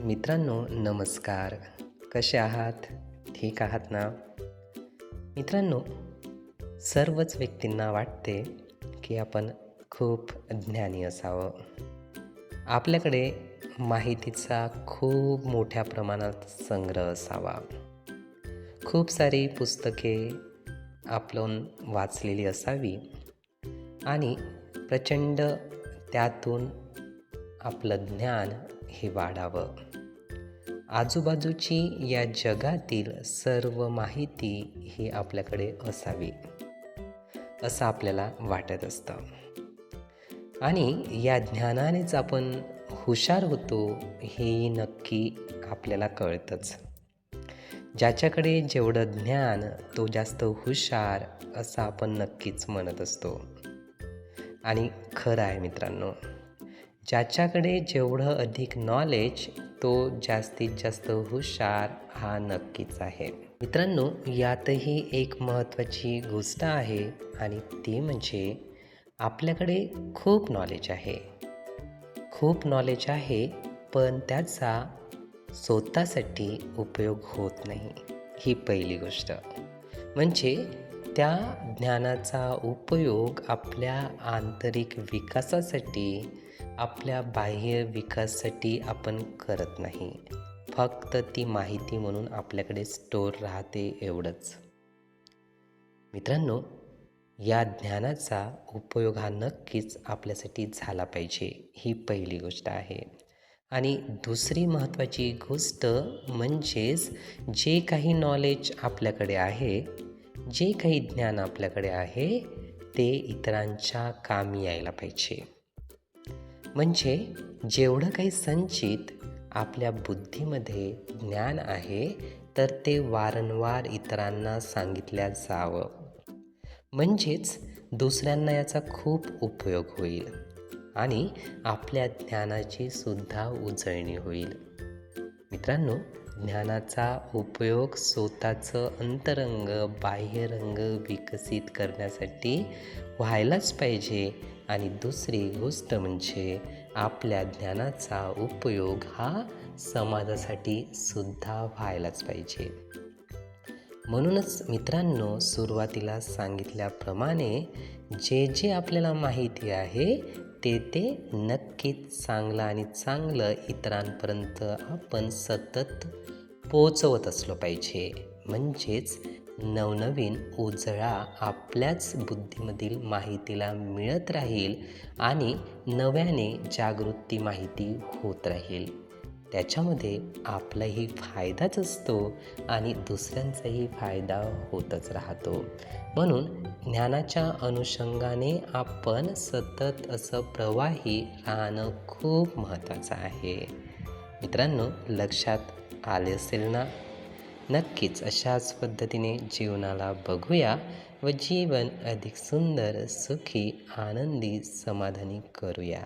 मित्रांनो नमस्कार. कसे आहात? ठीक आहात ना? मित्रांनो सर्वच व्यक्तींना वाटते की आपण खूप ज्ञानी असावं. आपल्याकडे माहितीचा खूप मोठ्या प्रमाणात संग्रह असावा. खूप सारी पुस्तके आपण वाचलेली असावी आणि प्रचंड त्यातून आपलं ज्ञान हे वाढावं. आजूबाजूची या जगातील सर्व माहिती ही आपल्याकडे असावी असं आपल्याला वाटत असतं. आणि या ज्ञानानेच आपण हुशार होतो हेही नक्की आपल्याला कळतंच. ज्याच्याकडे जेवढं ज्ञान तो जास्त हुशार असं आपण नक्कीच म्हणत असतो. आणि खरं आहे मित्रांनो ज्याच्याकडे जेवढं अधिक नॉलेज तो जास्तीत जास्त हुशार हा नक्कीच आहे. मित्रांनो यातही एक महत्त्वाची गोष्ट आहे आणि ती म्हणजे आपल्याकडे खूप नॉलेज आहे. खूप नॉलेज आहे पण त्याचा स्वतःसाठी उपयोग होत नाही ही पहिली गोष्ट. म्हणजे त्या ज्ञानाचा उपयोग आपल्या आंतरिक विकासासाठी आपल्या बाह्य विकासासाठी आपण करत नाही. फक्त ती माहिती म्हणून आपल्याकडे स्टोर राहते एवढंच. मित्रांनो या ज्ञानाचा उपयोग हा नक्कीच आपल्यासाठी झाला पाहिजे ही पहिली गोष्ट आहे. आणि दुसरी महत्त्वाची गोष्ट म्हणजेच जे काही नॉलेज आपल्याकडे आहे जे काही ज्ञान आपल्याकडे आहे ते इतरांच्या कामी यायला पाहिजे. म्हणजे जेवढं काही संचित आपल्या बुद्धीमध्ये ज्ञान आहे तर ते वारंवार इतरांना सांगितल्या जावं. म्हणजेच दुसऱ्यांना याचा खूप उपयोग होईल आणि आपल्या ज्ञानाची सुद्धा उजळणी होईल. मित्रांनो ज्ञानाचा उपयोग स्वतःचं अंतरंग बाह्यरंग विकसित करण्यासाठी व्हायलाच पाहिजे. आणि दुसरी गोष्ट म्हणजे आपल्या ज्ञानाचा उपयोग हा समाजासाठी सुद्धा व्हायलाच पाहिजे. म्हणूनच मित्रांनो सुरुवातीला सांगितल्याप्रमाणे जे जे आपल्याला माहिती आहे ते ते नक्कीच चांगलं आणि चांगलं इतरांपर्यंत आपण सतत पोचवत असलो पाहिजे. म्हणजेच नवनवीन उजळा आपल्याच बुद्धीमधील माहितीला मिळत राहील आणि नव्याने जागृती माहिती होत राहील. त्याच्यामध्ये आपलाही फायदाच असतो आणि दुसऱ्यांचाही फायदा होतच राहतो. म्हणून ज्ञानाच्या अनुषंगाने आपण सतत असं प्रवाही राहणं खूप महत्त्वाचं आहे. मित्रांनो लक्षात आले असेल ना? नक्कीच अशाच पद्धतीने जीवनाला बघूया व जीवन अधिक सुंदर सुखी आनंदी समाधानी करूया.